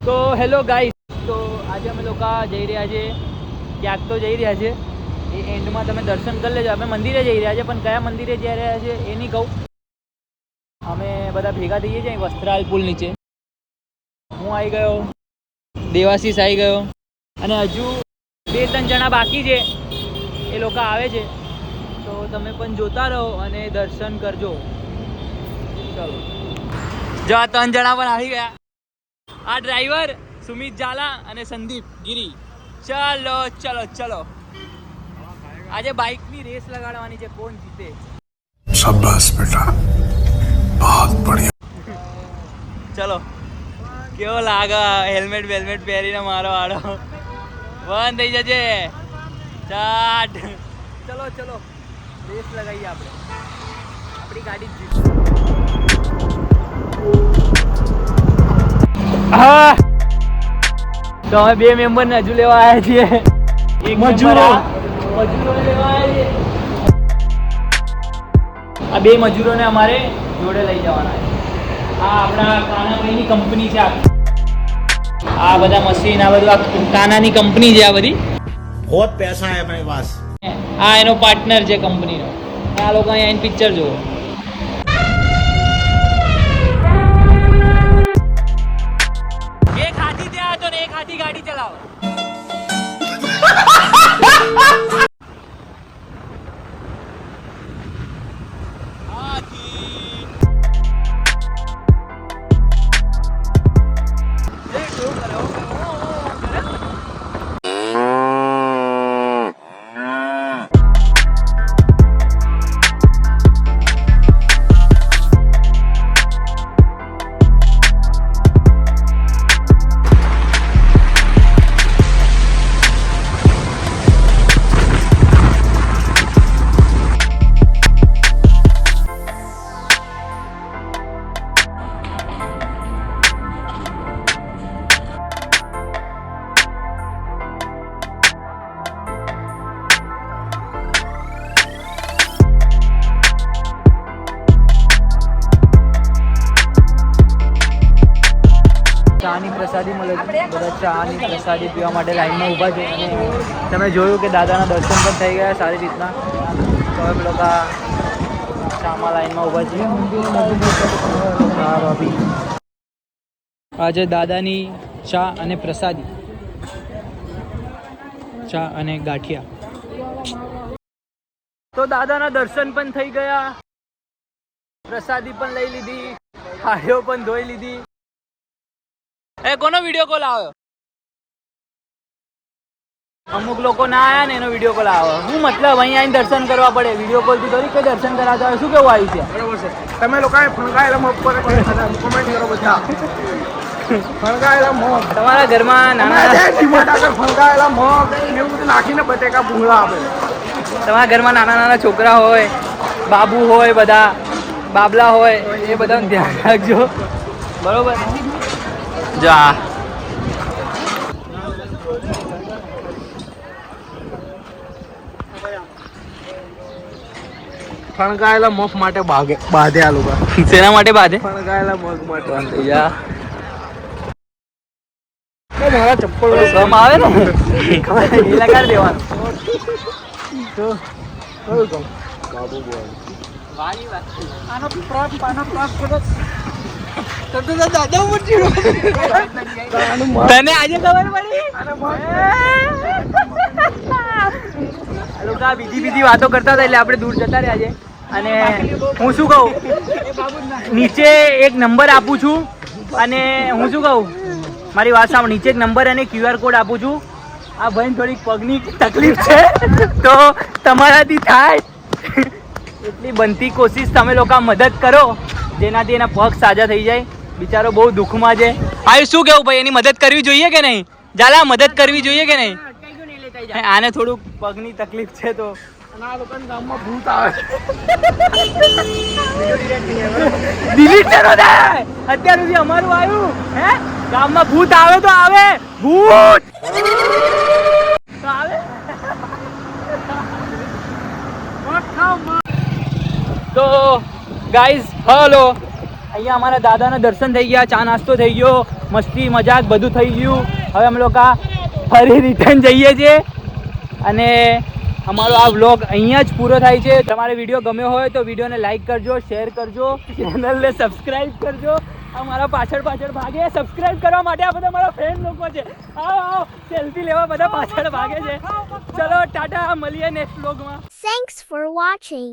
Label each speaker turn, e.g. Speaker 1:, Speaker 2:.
Speaker 1: તો hello guys તો આજે અમે લોકો જઈ રહ્યા છીએ ક્યાંક તો જઈ રહ્યા છે. એ એન્ડમાં તમે દર્શન કરી લેજો. અમે મંદિરે જઈ રહ્યા છે, પણ કયા મંદિરે જઈ રહ્યા છે એ નહીં કહું. અમે બધા ભેગા થઈએ છીએ વસ્ત્રાલ પુલ નીચે. હું આવી ગયો, દેવાશીષ આવી ગયો, અને હજુ બે ત્રણ જણા બાકી છે. એ લોકો આવે છે. તો તમે પણ જોતા રહો અને દર્શન કરજો. ચલો. જો આ ત્રણ જણા પણ આવી ગયા. આ ડ્રાઈવર સુમિત ઝાલા અને સંદીપ ગિરી. ચલો ચલો ચલો. આજે બાઇકની રેસ લગાડવાની છે કોણ જીતે?
Speaker 2: શાબાશ બેટા. બહુત બઢિયા.
Speaker 1: ચલો. કેવો લાગે હેલ્મેટ વેલ્મેટ પહેરીને મારો આડો? બંધ થઈ જજે. ચાટ. ચલો ચલો. રેસ લગાવીએ આપણે. આપણી ગાડી જીત તો અમે બે મેમ્બર ને હજુ લેવા આવ્યા છીએ.
Speaker 3: મજૂરો.
Speaker 1: મજૂરો લેવા આવ્યા આ બે મજૂરોને અમારે જોડે લઈ જવાના છે. આ આપણા કાનાભાઈની કંપની છે આ. બધા મશીન આ બધું આ કાનાની કંપની છે આ બધી.
Speaker 3: બહુ પૈસા હે ભાઈ પાસ.
Speaker 1: આ એનો પાર્ટનર છે કંપની કંપનીનો આ લોકો અહીં પિક્ચર જોવો પ્રસાદી મળે બધા ચાની પ્રસાદી પીવા માટે લાઈનમાં ઊભા છે. અને તમે જોયું કે દાદાના દર્શન પણ થઈ ગયા સારી રીતના. તો હવે લોકો ચામાં લાઈનમાં ઊભા છે. ચા ભાભી આજે દાદાની ચા અને પ્રસાદી. ચા અને ગાંઠિયા. તો દાદાના દર્શન પણ થઈ ગયા. પ્રસાદી પણ લઈ લીધી. હાડીઓ પણ ધોઈ લીધી. એ કોનો વીડિયો કોલ આવ્યો? અમુક લોકો ના આયા ને એનો વીડિયો કોલ આવે હું મતલબ અહીંયા આવીને દર્શન કરવા પડે. વીડિયો કોલથી કરી કે દર્શન કરાવતા હોય? શું કેવું આવ્યું છે?
Speaker 3: બરોબર છે. તમે લોકોએ પર કોમેન્ટ કરો બધા. ફણગાયેલા મોગ
Speaker 1: તમારા ઘરમાં નાના
Speaker 3: આગળ ફણગાયેલા મોગ એવું બધું નાખીને બટેકા ભૂંગળા આપે.
Speaker 1: તમારા ઘરમાં નાના નાના છોકરા હોય બાબુ હોય બધા બાબલા હોય એ બધાને ધ્યાન રાખજો. બરોબર? જા.
Speaker 3: ફણગાયેલા મફ માટે બાગે બાધે આ લોકો.
Speaker 1: શેના માટે બાધે?
Speaker 3: ફણગાયેલા મફ માટે. યા મારા ચપ્પલ
Speaker 1: સમ આવે ને? એ લગાડી દેવાનું.
Speaker 3: તો કયું કહું? બાબુ બોલ
Speaker 1: વાલી વાત
Speaker 3: આનો પ્રાપ આનો પ્રાપ કરો
Speaker 1: તને આજે ખબર પડી? બીજી બીજી વાતો કરતા હતા એટલે આપણે દૂર જતા રહ્યા છે. અને હું શું કહું? નીચે એક નંબર આપું છું અને હું શું કહું? મારી વાત સાંભળ, નીચે એક નંબર અને ક્યુઆર કોડ આપું છું. આ ભાઈ થોડીક પગની તકલીફ છે, તો તમારાથી થાય. એટલી બનતી કોશિશ તમે લોકો મદદ કરો. જેનાથી એના પગ સાજા થઈ જાય. બિચારો બહુ દુઃખમાં છે. આ શું કેવું ભાઈ? એની મદદ કરવી જોઈએ કે નહીં? જાલા મદદ કરવી જોઈએ કે નહીં? આને થોડુંક પગની તકલીફ છે તો.
Speaker 3: આવે.
Speaker 1: ડિલીટ કરો અત્યાર સુધી અમારું આવ્યું હે? ગામમાં ભૂત આવે તો આવે. ભૂત! તો આવે. તો ગાઈઝ હલો અહીંયા અમારા દાદાના દર્શન થઈ ગયા, ચા નાસ્તો થઈ ગયો, મસ્તી, મજાક બધું થઈ ગયું. હવે અમે લોકો ફરી રિટર્ન જઈએ છીએ. અને અમારો આ વ્લોગ અહીંયા જ પૂરો થાય છે. તમારે વીડિયો ગમ્યો હોય તો વિડીયોને લાઈક કરજો શેર કરજો ચેનલને સબસ્ક્રાઈબ કરજો. અમારા મારા પાછળ પાછળ ભાગે. સબસ્ક્રાઈબ કરવા માટે આ બધા મારા ફ્રેન્ડ લોકો છે. આવો આવો સેલ્ફી લેવા બધા પાછળ ભાગે છે. ચલો, ટાટા, મળીએ નેક્સ્ટ વ્લોગમાં
Speaker 4: થેન્ક્સ ફોર watching.